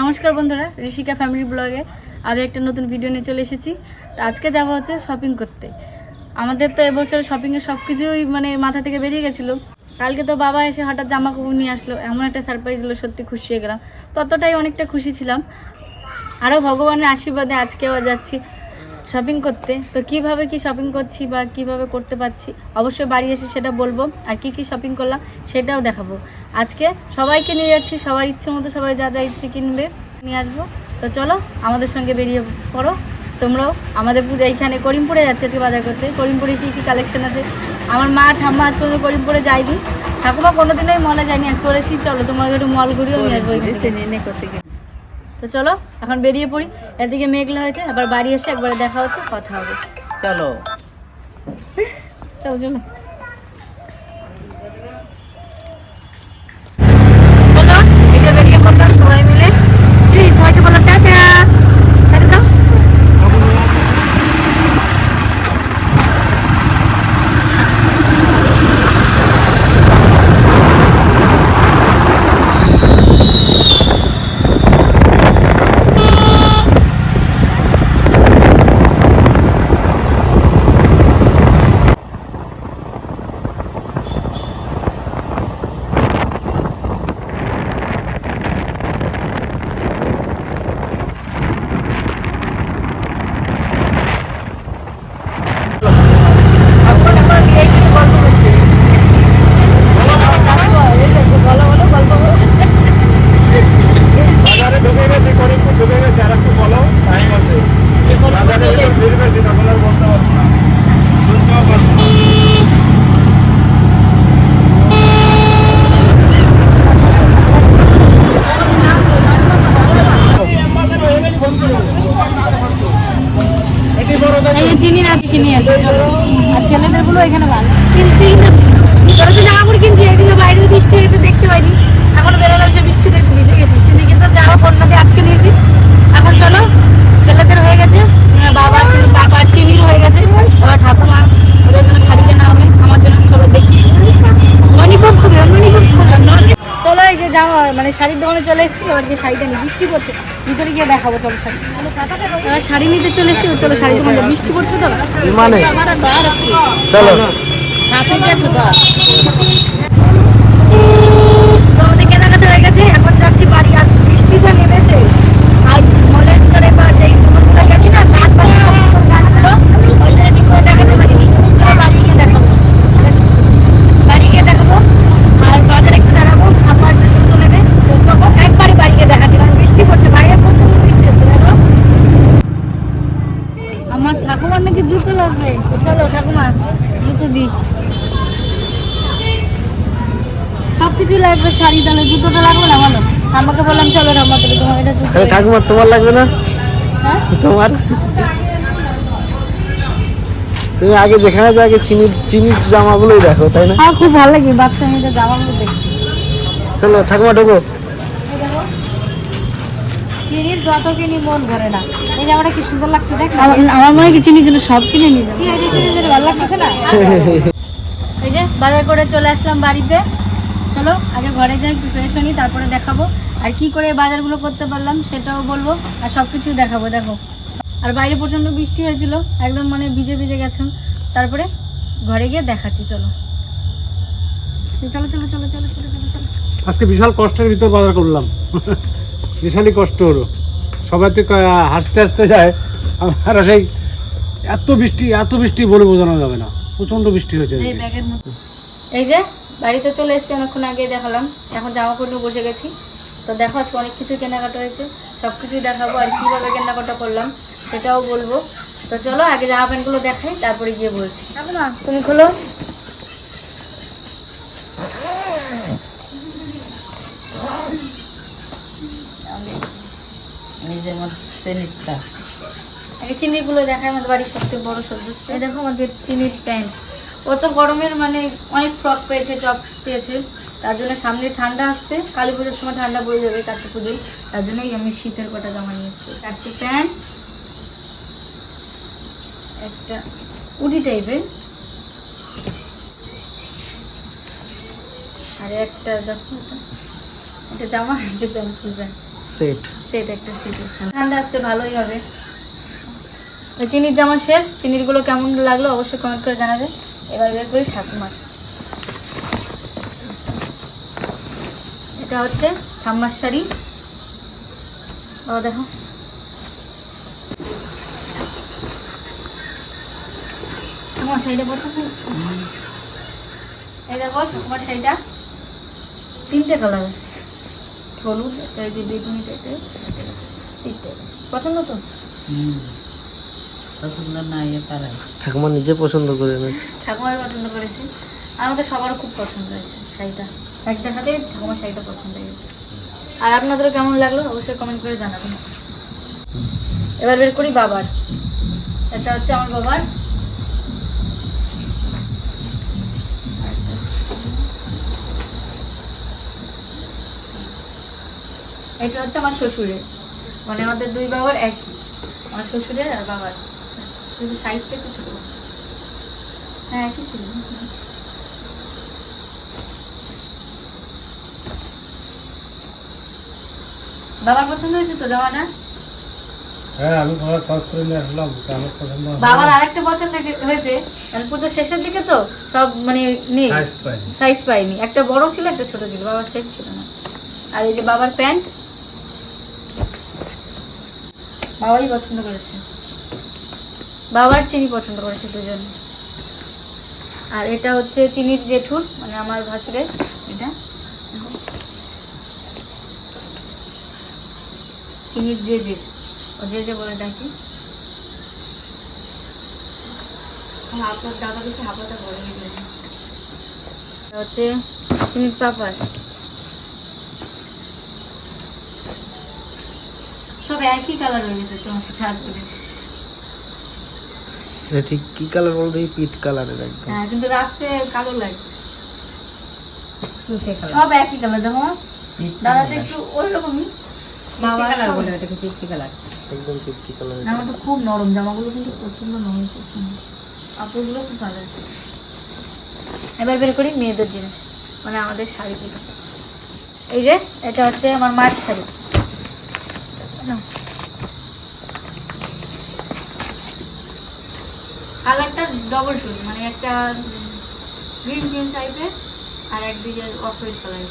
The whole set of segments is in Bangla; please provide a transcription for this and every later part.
নমস্কার বন্ধুরা, ঋষিকা ফ্যামিলি ব্লগে আমি একটা নতুন ভিডিও নিয়ে চলে এসেছি। তো আজকে যাওয়া হচ্ছে শপিং করতে। আমাদের তো এবছর শপিংয়ের সব কিছুই মানে মাথা থেকে বেরিয়ে গেছিল। কালকে তো বাবা এসে হঠাৎ জামা কাপড় নিয়ে আসলো, এমন একটা সারপ্রাইজ দিল, সত্যি খুশি হয়ে গেলাম। ততটাই অনেকটা খুশি ছিলাম। আরও ভগবানের আশীর্বাদে আজকেও যাচ্ছি। শপিং করতে? তো কীভাবে কি শপিং করছি বা কীভাবে করতে পারছি? অবশ্যই বাড়ি এসে সেটা বলব। আর কি কি শপিং করলাম সেটাও দেখাবো। আজকে সবাইকে নিয়ে যাচ্ছি সবার ইচ্ছে মতো সবাই যা যা ইচ্ছে কিনবে নিয়ে আসব। তো চলো আমাদের সঙ্গে বেরিয়ে পড়ো। তোমরাও আমাদের পুজো এইখানে করিমপুরে যাচ্ছে আজকে বাজার করতে। করিমপুরে কী কী কালেকশন আছে? আমার মা ঠাম্মা আজ পর্যন্ত করিমপুরে যায়নি। ঠাকুমা কোনোদিনই মলে যায়নি। আজ করেছি চলো তোমরা একটু মল ঘুরিয়েও নিয়ে আসব। তো চলো এখন বেরিয়ে পড়ি। এদিকে মেঘলা হয়েছে আবার বাড়ি এসে একবারে দেখা হচ্ছে কথা হবে। চলো। চলো চলো। চলো, এই যে বেরিয়ে পড়লাম সবাই মিলে এই সবাইকে বলো টাটা টাটা দাও এখন আমার বিয়ে এসে গল্প করছে বলো বলো গল্প বলো বাজারে ঢুকে গেছি করিমপুর ঢুকে গেছি আর একটু বলো টাইম আছে বিয়ে করব বাজারে চলে একটু এসেছি। ভিড় বেশি তখন আর বলতে পারব না শুনতেও পারব না এই যে চিনি রাখি কিনে আসি চলো আর ছেলেদেরগুলো এখানে ভালো কিনতেই না। তোরা তো জামা কিনছি এদিকে বাইরে বৃষ্টি হয়েছে দেখতে পাইনি। এখন বেরোলাম সে বৃষ্টি দেখতে ভিজে গেছি। চিনি কিন্তু যাওয়া বন্যাতে আটকে নিয়েছি এখন চলো ছেলেদের হয়ে গেছে বাবার চিনি চিনির হয়ে গেছে। এবার ঠাকুমা ওদের জন্য শাড়ি কেনা হবে আমার জন্য চলো দেখি। মণিপুর খুবই মণিপুর খুবই চলো এই যে জামা মানে শাড়ির দোকানে চলে এসেছি এবার গিয়ে শাড়িটা নিই। বৃষ্টি পড়ছে ভিতরে গিয়ে দেখাবো চলো শাড়ি। শাড়ি নিতে চলে এসেছি চলো শাড়ি যাই। বৃষ্টি পড়ছে তো? মানে চলো। হাফিজা ঢুকা তাহলে জুতোটা লাগবে না? বলো। আমাকে বললাম চলো তাহলে তোমার এটা জুতো তাহলে ঠাকুমা তোমার লাগবে না? হ্যাঁ? তোমার? তুমি আগে যেখানে যাও আগে চিনি চিনির জামাগুলোই দেখো তাই না? আমার খুব ভালো লাগে বাচ্চা মেয়েদের জামাগুলো দেখতে। চলো ঠাকুমা ঢোকো। চিনির যত কিনি মন ভরে না। এই জামাটা কি সুন্দর লাগছে দেখ আমার মনে হয় কি চিনির জন্য সব কিনে নিয়ে যাব। ভালো লাগতেছে না? এই যে বাজার করে চলে আসলাম বাড়িতে। চলো আগে ঘরে যাই একটু ফ্রেশ হই তারপরে দেখাবো। আর কি করে বাজারগুলো করতে পারলাম সেটাও বলব আর সব কিছুই দেখাবো দেখো। আর বাইরে প্রচণ্ড বৃষ্টি হয়েছিল একদম মানে ভিজে ভিজে গেছেন তারপরে ঘরে গিয়ে দেখাচ্ছি চলো। চলো চলো চলো চলো চলো চলো চলো। আজকে বিশাল কষ্টের ভিতর বাজার করলাম। বিশালই কষ্ট হলো। সবাই তো হাসতে হাসতে যায় আমার সেই এত বৃষ্টি এত বৃষ্টি বলে বোঝানো যাবে না। প্রচণ্ড বৃষ্টি হয়েছে এই যে বাড়িতে চলে এসেছি অনেকক্ষণ আগে দেখালাম। এখন জামা কাপড় বসে গেছি। তো দেখো আজকে অনেক কিছু কেনাকাটা হয়েছে। সব কিছুই দেখাবো আর কীভাবে কেনাকাটা করলাম সেটাও বলব। তো চলো আগে জামা প্যান্টগুলো দেখাই তারপরে গিয়ে বলছি। তুমি খোলো। আগে চিনিগুলো দেখায় আমাদের বাড়ির সবচেয়ে বড় সদস্য। এই দেখো আমাদের চিনির প্যান্ট। ও তো গরমের মানে অনেক ফ্রক পেয়েছে টপ পেয়েছে। তার জন্য সামনে ঠান্ডা আসছে কালী পুজোর সময় ঠান্ডা পড়ে যাবে কার্তিক পুজোয়। তার জন্যই আমি শীতের কটা জামা নিয়ে এসেছি। চারটে প্যান্ট একটা উডি টাইপের আর একটা দেখো এটা। জামা যে pant full pant set set একটা সেট ঠান্ডা আসছে ভালোই হবে। চিনির জামা শেষ। চিনিরগুলো কেমন লাগল অবশ্যই কমেন্ট করে জানাবে। এবার বের করি ঠাকুমার। এটা হচ্ছে ঠাম্মার শাড়ি। বাবা, দেখো। শাড়িটা ঠাকুমার শাড়িটা। তিনটে কালার হলুদ একটা তিনটে পছন্দ তো? নাই তারাই ঠাকুমা নিজে পছন্দ করে এনেছে ঠাকুমার পছন্দ করেছে। আর আমাদের সবারও খুব পছন্দ হয়েছে শাড়িটা। এক দেখাতে ঠাকুমার শাড়িটা পছন্দ হয়ে আর আপনাদেরও কেমন লাগল অবশ্যই কমেন্ট করে জানাবেন। এবার বের করি বাবার। এটা হচ্ছে আমার বাবার। এটা হচ্ছে আমার শ্বশুরের। মানে আমাদের দুই বাবার একই। আমার শ্বশুরের আর বাবার। কিন্তু সাইজটা একটু ছোটো। হ্যাঁ একই ছিল বাবার পছন্দ হয়েছে তো জামাটা হ্যাঁ আমি ঘরে চয়েস করে নিয়ে আসলাম আমার পছন্দ হলো। বাবার আরেকটা পছন্দ হয়েছে কারণ পুজো শেষের দিকে তো সব মানে নেই। সাইজ পাইনি। একটা বড় ছিল একটা ছোট ছিল বাবার সাইজ ছিল না। আর এই যে বাবার প্যান্ট বাবাই পছন্দ করেছে। বাবার চিনি পছন্দ করেছে দুজন। আর এটা হচ্ছে চিনির জেঠুর মানে আমার ভাসুরের এটা। চিনির যে যে ও যে যে বলে ডাকি। আপনার দাদা বেশি হাঁপাতে বলে হচ্ছে চিনির পাপার সব একই কালার হয়ে গেছে তোমার করে এটা ঠিক কি কালার বলতে? এই পিট কালারের একদম। হ্যাঁ কিন্তু রাত্রে কালো লাগছে। সব একই কালার দেখো দাদাটা একটু ওই রকমই কালার বলে। ওটাকে পিঙ্কি কালার। একদম পিট কালারের জামাটা খুব নরম জামাগুলো কিন্তু প্রচণ্ড নরম পছন্দ খুব ভালো আছে। এবার বের করি মেয়েদের জিনিস মানে আমাদের শাড়িগুলো। এই যে এটা হচ্ছে আমার মার শাড়ি। কালারটা ডবল টোন মানে একটা গ্রিন গ্রিন টাইপের আর একদিকে অফ হোয়াইট কালার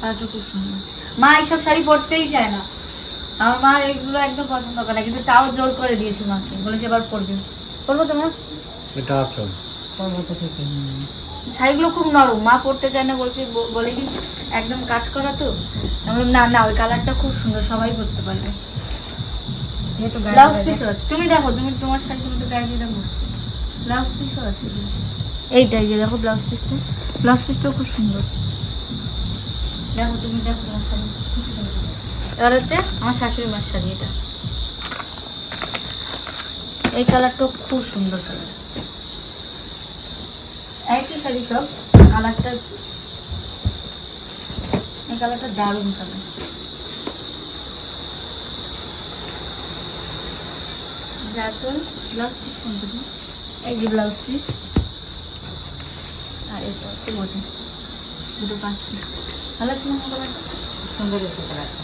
কালারটা খুব সুন্দর। মা এইসব শাড়ি পরতেই চায় না। আমার মা এগুলো একদম পছন্দ করে না কিন্তু তাও জোর করে দিয়েছি মাকে। বলেছে এবার পরবে। পরবো তো মা? এটা আচল পর্বত থেকে। শাড়িগুলো খুব নরম। মা পরতে চায় না বলছে বলে কি একদম কাজ করা তো? আমি বললাম, না না ওই কালারটা খুব সুন্দর সবাই পরতে পারবে। ব্লাউজ পিসও আছে। তুমি দেখো তুমি তোমার শাড়ি তুমি তো গায়ে দিয়ে দেখো। ব্লাউজ পিসও আছে এইটাই যে দেখো ব্লাউজ পিসটা। ব্লাউজ পিসটাও খুব সুন্দর। দেখো তুমি দেখো তোমার শাড়ি। এবার হচ্ছে আমার শাশুড়ি মার শাড়ি এটা। এই কালারটাও খুব সুন্দর কালার। একই শাড়ি সব। কালারটা এই কালারটা দারুণ কালার। জাচল ব্লাউজ পিস কোনটা এই যে ব্লাউজ পিস আর এটা হচ্ছে বটে দুটো পাখি ভালো লাগছে না আমার সুন্দর কালারটা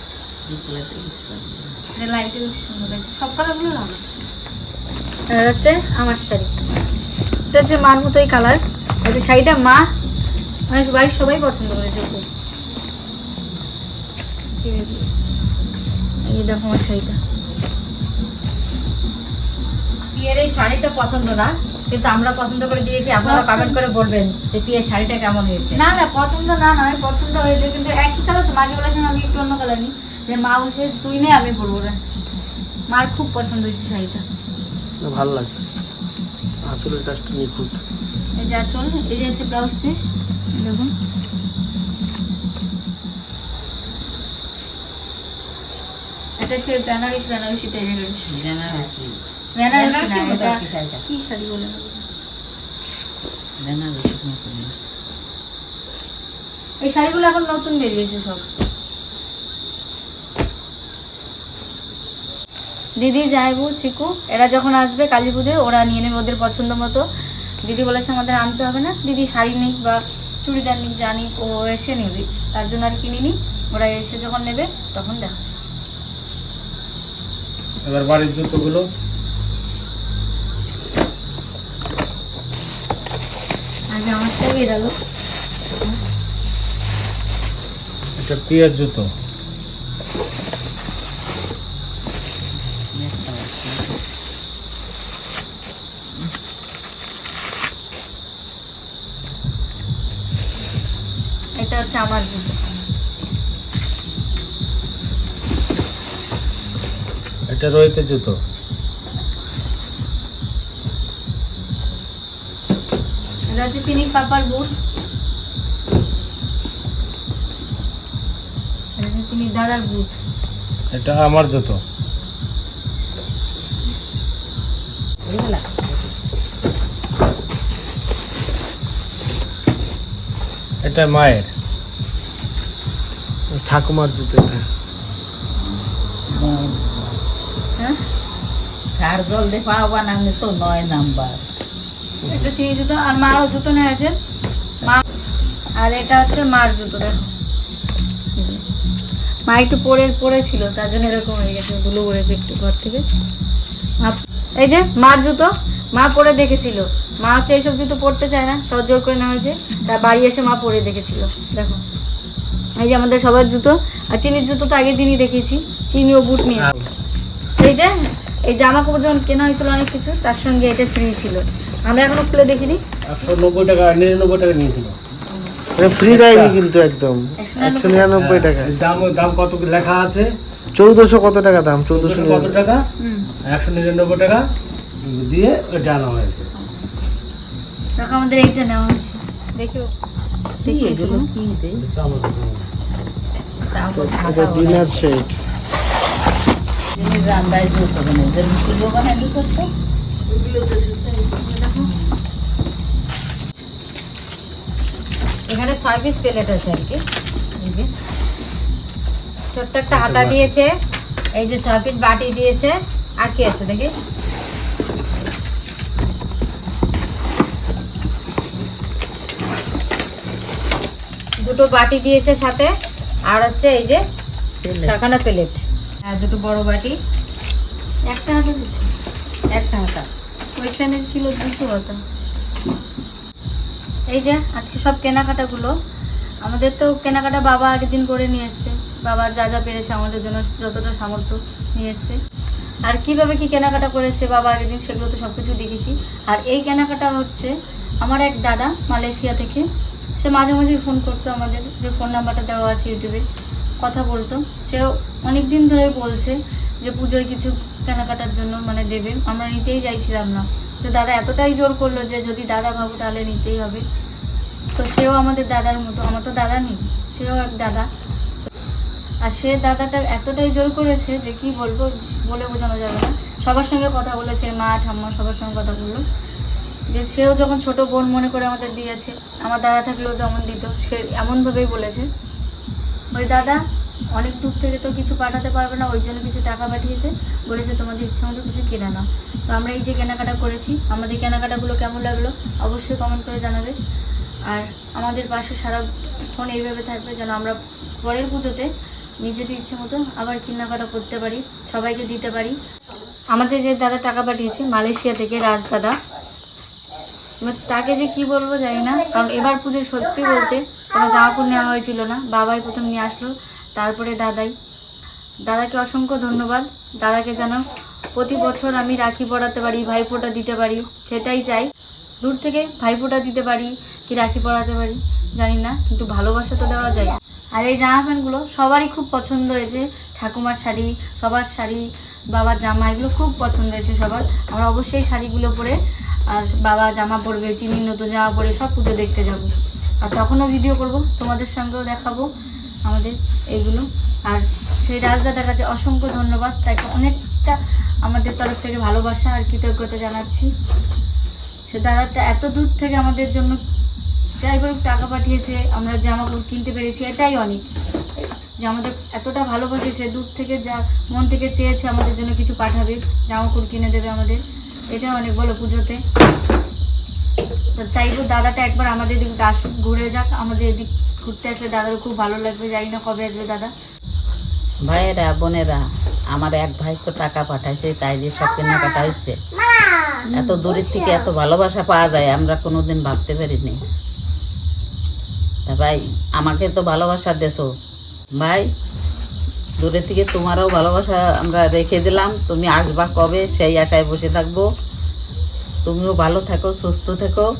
এটা লাইটে বেশ সুন্দর লাগছে সব কালারগুলো ভালো হচ্ছে আমার শাড়ি। এটা হচ্ছে মার মতোই কালার এটা শাড়িটা মা মানে বাড়ির সবাই পছন্দ করেছে খুব। এই দেখো আমার শাড়িটা। শাড়িটা পছন্দ না কিন্তু আমরা পছন্দ করে দিয়েছি আপনারা কমেন্ট করে বলবেন যে পিয়ের শাড়িটা কেমন হয়েছে। না না পছন্দ না নয় পছন্দ হয়েছে কিন্তু একই কালার তো মাকে বলেছিলাম আমি একটু অন্য কালার নিই। যে মা বলছে তুই নে আমি পরবো না মার খুব পছন্দ হয়েছে শাড়িটা। ভালো লাগছে। আঁচলের কাজটা নিখুঁত। এই যা চল এই যে হচ্ছে ব্লাউজ পিস দেখুন। এটা সে বেনারস বেনারসি টাইপের বেনারসি বেনারসি না, এটা কি শাড়ি বলে? বেনারসির মতো এই শাড়িগুলো এখন নতুন বেরিয়েছে সব। দিদি যাইবু চিকু এরা যখন আসবে কালী পুজোয় ওরা নিয়ে নেবে ওদের পছন্দ মতো। দিদি বলেছে আমাদের আনতে হবে না। দিদি শাড়ি নিক বা চুড়িদার নিক জানি ও এসে নেবে। তার জন্য আর কিনিনি ওরা এসে যখন নেবে তখন দেখো এবার বাড়ির জুতোগুলো আগে আমারটাই বেরালো এটা পিয়ার জুতো। এটা হচ্ছে আমার জুতো। এটা রয়েছে জুতো। এটা হচ্ছে চিনি পাপার বুট এটা হচ্ছে চিনি দাদার বুট এটা আমার জুতো। এটা মায়ের। ঠাকুমার জুতো এটা। হ্যাঁ? সার জল দিয়ে পাওয়া বানানো তো নয় নাম্বার। এটা চিনি জুতো আর মারও জুতো নিয়ে আছে। মা আর এটা হচ্ছে মার জুতো দেখো। মা একটু পরে পড়েছিল তার জন্য এরকম হয়ে গেছে ধুলো পড়েছে একটু ঘর থেকে। এই যে মার জুতো মা পরে দেখেছিল। মা হচ্ছে এইসব জুতো পরতে চায় না তাও জোর করে নেওয়া হয়েছে। তার বাড়ি এসে মা পরে দেখেছিল দেখো। এই যে আমাদের সবার জুতো আর চিনির জুতো তো আগের দিনই দেখেছি চিনিও বুট নিয়েছে এই যে এই জামা কাপড় যখন কেনা হয়েছিল অনেক কিছু তার সঙ্গে এটা ফ্রি ছিল। আমরা এখনও খুলে দেখিনি। একশো নব্বই টাকা নিরানব্বই টাকা নিয়েছিল। ফ্রি দেয়নি কিন্তু একদম। একশো নিরানব্বই টাকা। দাম দাম কত কি লেখা আছে? চৌদ্দশো কত টাকা দাম? চৌদ্দশো কত টাকা? একশো নিরানব্বই টাকা দিয়ে ওইটা আনা হয়েছে। আমাদের এইটা নেওয়া হয়েছে। দেখি। কি এগুলো? কি ডিনার সেট জিনিস রান্দায় দিতে হবে না এখানে ছয় পিস প্লেট আছে আর কি। ছোট্ট একটা হাতা দিয়েছে। এই যে ছয় পিস বাটি দিয়েছে। আর কি আছে দেখি? দুটো বাটি দিয়েছে সাথে। আর হচ্ছে এই যে ছখানা প্লেট আর দুটো বড় বাটি। একটা হাতে। একটা হাতা। ওইখানে ছিল দুটো কথা এই যে, আজকে সব কেনাকাটাগুলো। আমাদের তো কেনাকাটা বাবা আগের দিন করে নিয়ে এসছে। বাবা যা যা পেরেছে আমাদের জন্য যতটা সামর্থ্য নিয়ে এসছে। আর কীভাবে কি কেনাকাটা করেছে বাবা আগের দিন সেগুলো তো সব কিছু দেখেছি। আর এই কেনাকাটা হচ্ছে আমার এক দাদা মালয়েশিয়া থেকে। সে মাঝে মাঝে ফোন করতো আমাদের যে ফোন নাম্বারটা দেওয়া আছে ইউটিউবে। কথা বলতো। সেও অনেক দিন ধরে বলছে যে পুজোয় কিছু কেনাকাটার জন্য মানে দেবে। আমরা নিতেই চাইছিলাম না। তো দাদা এতটাই জোর করল যে যদি দাদা ভাবো তাহলে নিতেই হবে। তো সেও আমাদের দাদার মতো, আমার তো দাদা নেই, সেও এক দাদা। আর সে দাদাটা এতটাই জোর করেছে যে কি বলব, বলে বোঝানো যাবে না। সবার সঙ্গে কথা বলেছে, মা, ঠাম্মা সবার সঙ্গে কথা বলল। যে সেও যখন ছোট বোন মনে করে আমাদের দিয়েছে, আমার দাদা থাকলেও তেমন দিত, সে এমনভাবেই বলেছে। ওই দাদা, অনেক দূর থেকে তো কিছু পাঠাতে পারবে না, ওই জন্য কিছু টাকা পাঠিয়েছে। বলেছে, তোমাদের ইচ্ছা মতো কিছু কিনে নাও। তো আমরা এই যে কেনাকাটা করেছি, আমাদের কেনাকাটাগুলো কেমন লাগল অবশ্যই কমেন্ট করে জানাবে। আর আমাদের পাশে সারাক্ষণ এইভাবে থাকবে যেন আমরা পরের পুজোতে নিজেদের ইচ্ছে মতো আবার কেনাকাটা করতে পারি, সবাইকে দিতে পারি। আমাদের যে দাদা টাকা পাঠিয়েছে, মালয়েশিয়া থেকে রাজ দাদা। এবার তাকে যে কি বলব জানি না, কারণ এবার পুজোয় সত্যি বলতে কোনো জামা কাপড় নেওয়া হয়েছিল না। বাবাই প্রথম নিয়ে আসলো, তারপরে দাদাই। দাদাকে অসংখ্য ধন্যবাদ। দাদাকে যেন প্রতি বছর আমি রাখি পড়াতে পারি, ভাইফোঁটা দিতে পারি, সেটাই চাই। দূর থেকে ভাইফোঁটা দিতে পারি কি রাখি পড়াতে পারি, জানি না, কিন্তু ভালোবাসা তো দেওয়া যায়। আর এই জামা প্যান্টগুলো সবারই খুব পছন্দ হয়েছে। ঠাকুমার শাড়ি, সবার শাড়ি, বাবার জামা, এগুলো খুব পছন্দ হয়েছে সবার। আমরা অবশ্যই শাড়িগুলো পরে, আর বাবা জামা পরবে, চিনির নতুন জামা পরে সব পুজো দেখতে যাব। আর তখনও ভিডিও করব, তোমাদের সঙ্গেও দেখাবো আমাদের এইগুলো। আর সেই রাজদাদার কাছে অসংখ্য ধন্যবাদ। তাকে অনেকটা আমাদের তরফ থেকে ভালোবাসা আর কৃতজ্ঞতা জানাচ্ছি। সে দাদাটা এত দূর থেকে আমাদের জন্য যাই বলুক টাকা পাঠিয়েছে, আমরা জামা কাপড় কিনতে পেরেছি, এটাই অনেক। যে আমাদের এতটা ভালোবাসে, সে দূর থেকে যা মন থেকে চেয়েছে আমাদের জন্য কিছু পাঠাবে জামা কাপড় কিনে দেবে আমাদের। এটা অনেক বলো পুজোতে। তো চাইব দাদাটা একবার আমাদের দিকে আসুক, ঘুরে যাক। আমাদের এদিক ঘুরতে আসলে দাদারও খুব ভালো লাগবে, জানি না কবে আসবে দাদা। ভাইয়েরা, বোনেরা, আমার এক ভাই তো টাকা পাঠাইছে, তাই যে সব কেনাকাটা হয়েছে এত দূরের থেকে এত ভালোবাসা পাওয়া যায়, আমরা কোনোদিন ভাবতে পারিনি। তা ভাই, আমাকে তো ভালোবাসা দেছো। ভাই দূরে থেকে তোমারও ভালোবাসা আমরা রেখে দিলাম। তুমি আসবা কবে? সেই আশায় বসে থাকব। তুমিও ভালো থাকো, সুস্থ থেকো,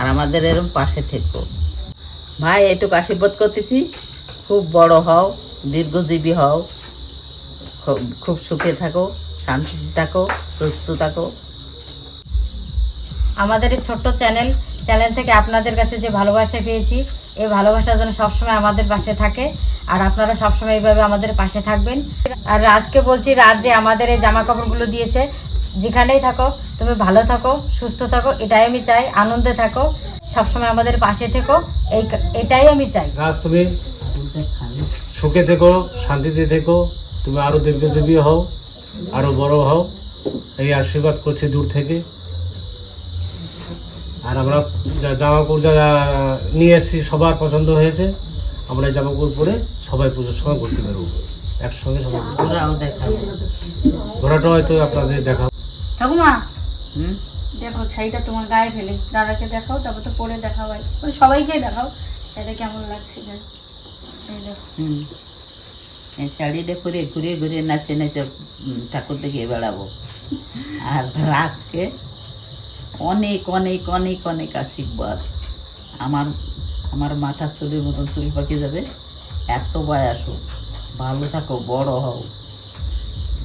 আর আমাদের এরম পাশে থেকো। ভাই এটুকু আশীর্বাদ করতেছি। খুব বড় হও, দীর্ঘজীবী হও। খুব- সুখে থাকো, শান্তিতে থাকো, সুস্থ থাকো। আমাদের এই ছোট্ট চ্যানেল চ্যানেল থেকে আপনাদের কাছে যে ভালোবাসা পেয়েছি, এই ভালোবাসা যেন সবসময় আমাদের পাশে থাকে, আর আপনারা সবসময় এইভাবে আমাদের পাশে থাকবেন। আর রাজকে বলছি রাজ যে আমাদের এই জামা কাপড়গুলো দিয়েছে যেখানেই থাকো তুমি ভালো থাকো সুস্থ থাকো এটাই আমি চাই আনন্দে থাকো সবসময় আমাদের পাশে থেকো এই এটাই আমি চাই। রাজ তুমি সুখে থেকো শান্তিতে থেকো তুমি আরও দীর্ঘজীবী হও আরও বড় হও এই আশীর্বাদ করছি দূর থেকে। আর আমরা যা জামা কাপড় যা নিয়ে এসেছি সবার পছন্দ হয়েছে আমরা এই জামা কাপড় পরে সবাই পুজোর সময় ঘুরতে বেরোবো। একসঙ্গে সবাই ঘুরতে ওরাও দেখাবে। ঘোরাটা হয়তো আপনাদের দেখা ঠাকুমা। হুম? দেখো শাড়িটা তোমার গায়ে ফেলে। দাদাকে দেখাও তারপর তো পরে দেখাও ভাই। মানে সবাইকে দেখাও এটা কেমন লাগছে দেখো। হুম। এই শাড়িটা করে ঘুরে ঘুরে নাচে নাচে ঠাকুর দেখে বেড়াবো। আর রাজকে অনেক অনেক অনেক অনেক আশীর্বাদ। আমার আমার মাথার চুলের মতন চুল পাকে যাবে। এত বয়স হোক। ভালো থাকো বড় হও।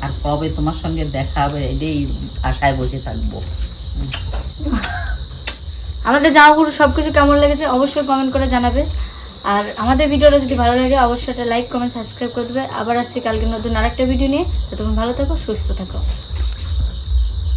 আর কবে তোমার সঙ্গে দেখা হবে এটাই আশায় বসে থাকব। আমাদের জামাগুলো সব কিছু কেমন লেগেছে অবশ্যই কমেন্ট করে জানাবে। আর আমাদের ভিডিওটা যদি ভালো লাগে অবশ্যই একটা লাইক কমেন্ট সাবস্ক্রাইব করে দেবে। আবার আসছি কালকে নতুন আরেকটা ভিডিও নিয়ে। তো তুমি ভালো থাকো, সুস্থ থাকো।